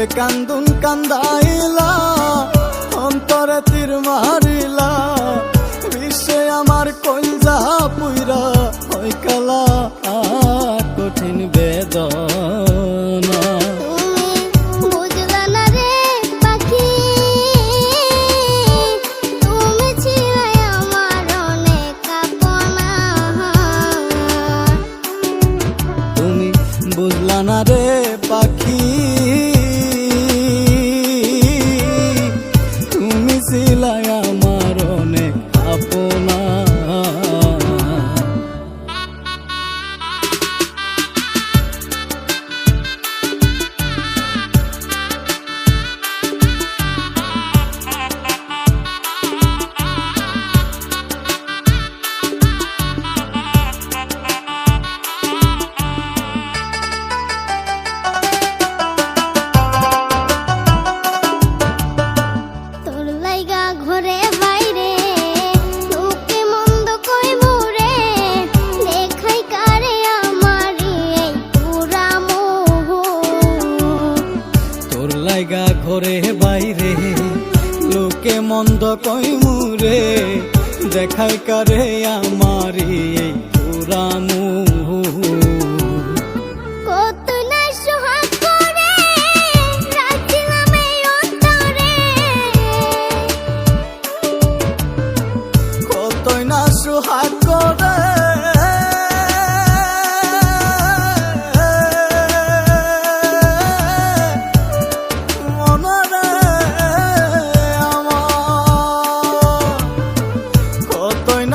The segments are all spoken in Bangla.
secando un candado Still I am. জায়গা ঘরে বাইরে। লোকে মন্দ কই মুরে দেখাই কারে আমারি পুরানো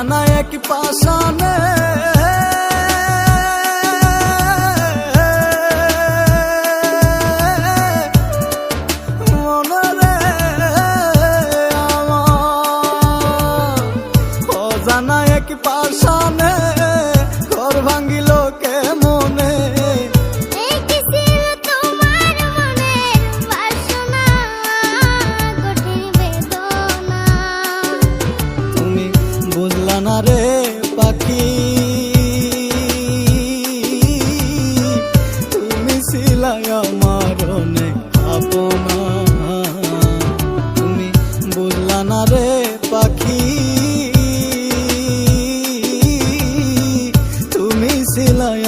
ঠিকানা এক পাশানে জানা এক পাশ দিলাই আমার অনেক আপনা। তুমি বুঝলা না রে পাখি। তুমি সিলাই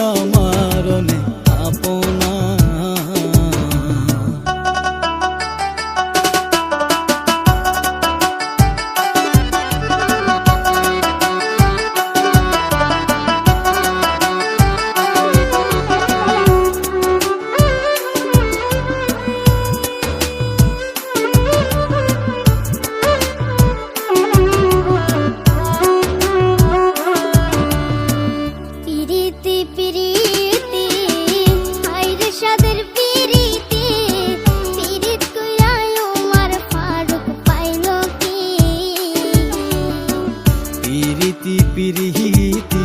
পিরিহিতি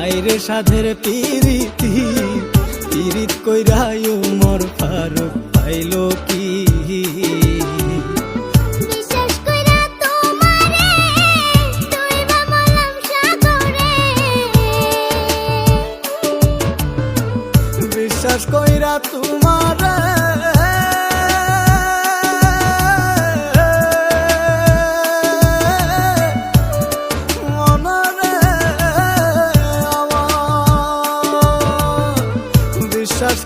আইরে সাধের পিরিতি পিরিত কইরায়ু মোর ফারুক পাইল কি?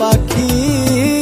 পাখি।